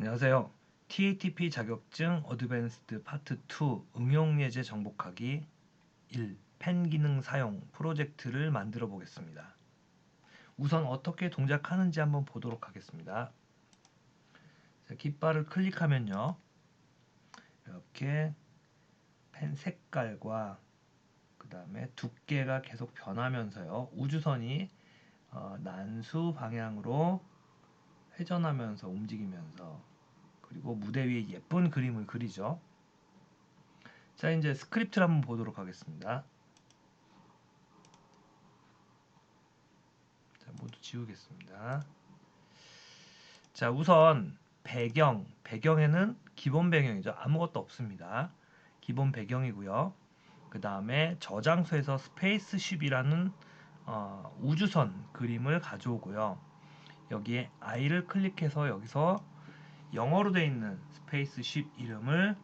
안녕하세요. TATP 자격증 어드밴스드 파트 2 응용 예제 정복하기 1 펜 기능 사용 프로젝트를 만들어 보겠습니다. 우선 어떻게 동작하는지 한번 보도록 하겠습니다. 자, 깃발을 클릭하면요. 이렇게 펜 색깔과 그 다음에 두께가 계속 변하면서요. 우주선이 어, 난수 방향으로 회전하면서 움직이면서 그리고 무대 위에 예쁜 그림을 그리죠. 자, 이제 스크립트를 한번 보도록 하겠습니다. 자, 모두 지우겠습니다. 자, 우선 배경, 배경에는 기본 배경이죠. 아무것도 없습니다. 기본 배경이고요. 그 다음에 저장소에서 스페이스쉽이라는 어, 우주선 그림을 가져오고요. 여기에 i를 클릭해서 여기서 영어로 되어 있는 스페이스쉽 이름을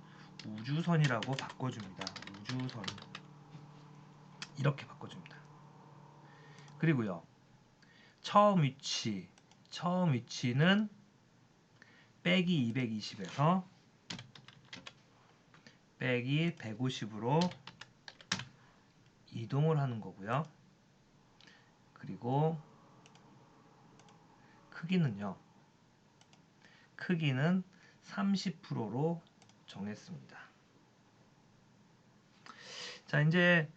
우주선이라고 바꿔줍니다. 우주선 이렇게 바꿔줍니다. 그리고요 처음 위치 처음 위치는 빼기 220에서 빼기 150으로 이동을 하는 거고요. 그리고 크기는요. 크기는 30%로 정했습니다. 자, 이제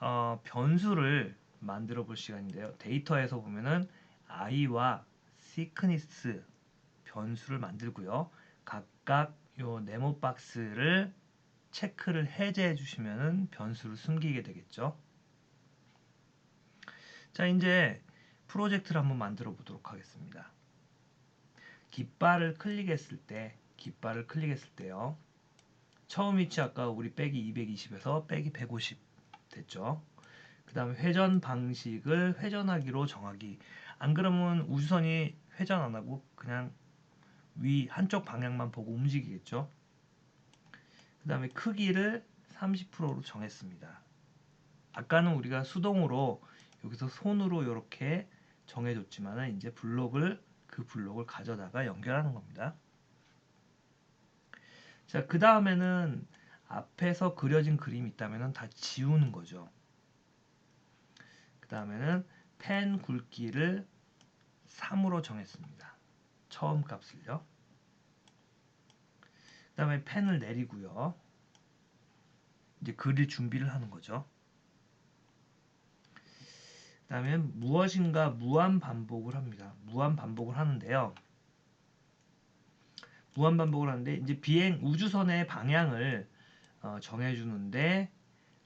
어, 변수를 만들어 볼 시간인데요. 데이터에서 보면은 i와 시크니스 변수를 만들고요. 각각 요 네모 박스를 체크를 해제해 주시면은 변수를 숨기게 되겠죠. 자, 이제 프로젝트를 한번 만들어 보도록 하겠습니다. 깃발을 클릭했을 때, 깃발을 클릭했을 때요. 처음 위치 아까 우리 빼기 220에서 빼기 150 됐죠. 그 다음에 회전 방식을 회전하기로 정하기. 안 그러면 우주선이 회전 안 하고 그냥 위 한쪽 방향만 보고 움직이겠죠. 그 다음에 크기를 30%로 정했습니다. 아까는 우리가 수동으로 여기서 손으로 이렇게 정해줬지만은 이제 블록을 그 블록을 가져다가 연결하는 겁니다. 자, 그 다음에는 앞에서 그려진 그림이 있다면 다 지우는 거죠. 그 다음에는 펜 굵기를 3으로 정했습니다. 처음 값을요. 그 다음에 펜을 내리고요. 이제 그릴 준비를 하는 거죠. 그 다음에 무엇인가 무한 반복을 합니다. 무한 반복을 하는데요. 무한 반복을 하는데 이제 비행 우주선의 방향을 어, 정해주는데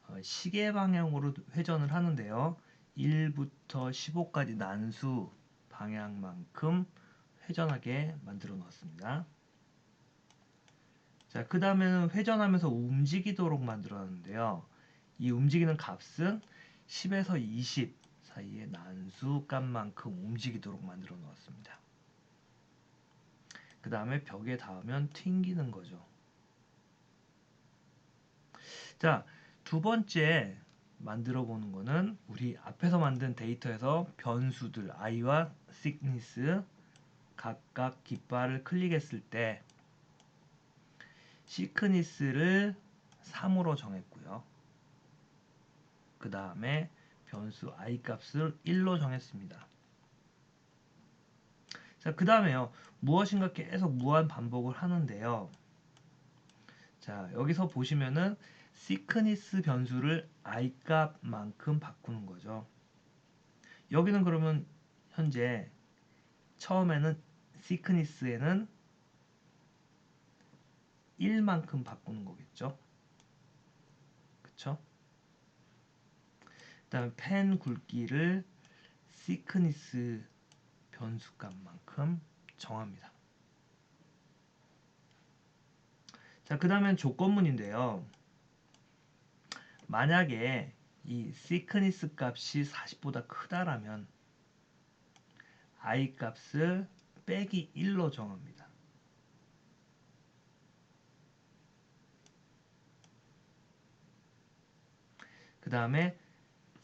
어, 시계 방향으로 회전을 하는데요. 1부터 15까지 난수 방향만큼 회전하게 만들어 놓았습니다. 자, 그 다음에는 회전하면서 움직이도록 만들어 놨는데요. 이 움직이는 값은 10에서 20 사이의 난수 값만큼 움직이도록 만들어 놓았습니다. 그 다음에 벽에 닿으면 튕기는 거죠. 자, 두 번째 만들어 보는 거는 우리 앞에서 만든 데이터에서 변수들 i와 thickness 각각 깃발을 클릭했을 때 시크니스를 3으로 정했고요. 그 다음에 변수 i 값을 1로 정했습니다. 자, 그 다음에요. 무엇인가 계속 무한 반복을 하는데요. 자, 여기서 보시면은 시크니스 변수를 i 값만큼 바꾸는 거죠. 여기는 그러면 현재 처음에는 시크니스에는 1만큼 바꾸는 거겠죠. 그쵸? 그 다음에 펜 굵기를 시크니스 변수값만큼 정합니다. 자, 그 다음엔 조건문인데요. 만약에 이 시크니스 값이 40보다 크다라면 i 값을 빼기 1로 정합니다. 그 다음에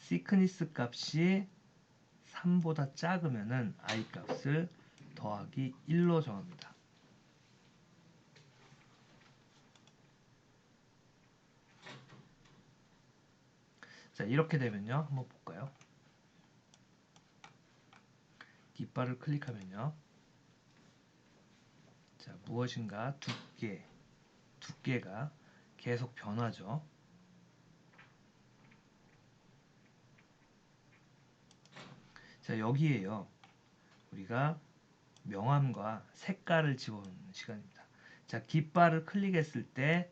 시크니스 값이 3보다 작으면은 i 값을 더하기 1로 정합니다. 자, 이렇게 되면요. 한번 볼까요? 깃발을 클릭하면요. 자, 무엇인가 두께, 두께가 계속 변하죠. 자, 여기에요. 우리가 명암과 색깔을 집어넣는 시간입니다. 자, 깃발을 클릭했을 때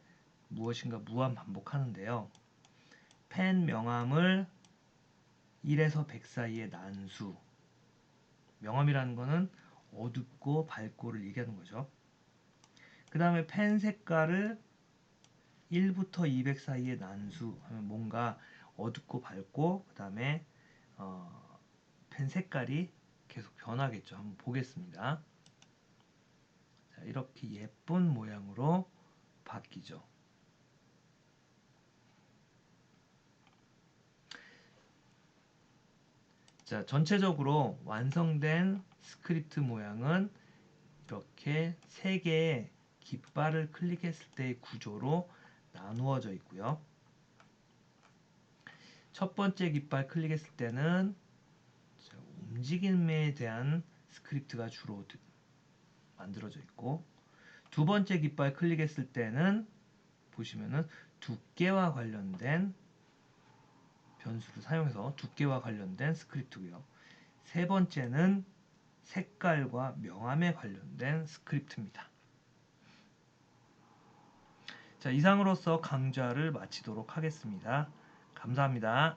무엇인가 무한 반복하는데요. 펜 명암을 1에서 100 사이의 난수. 명암이라는 거는 어둡고 밝고를 얘기하는 거죠. 그 다음에 펜 색깔을 1부터 200 사이의 난수 하면 뭔가 어둡고 밝고 그 다음에 어, 펜 색깔이 계속 변하겠죠. 한번 보겠습니다. 자, 이렇게 예쁜 모양으로 바뀌죠. 자, 전체적으로 완성된 스크립트 모양은 이렇게 세 개의 깃발을 클릭했을 때의 구조로 나누어져 있고요. 첫 번째 깃발 클릭했을 때는 자, 움직임에 대한 스크립트가 주로 드- 만들어져 있고 두 번째 깃발 클릭했을 때는 보시면은 두께와 관련된 변수를 사용해서 두께와 관련된 스크립트고요. 세 번째는 색깔과 명암에 관련된 스크립트입니다. 자, 이상으로서 강좌를 마치도록 하겠습니다. 감사합니다.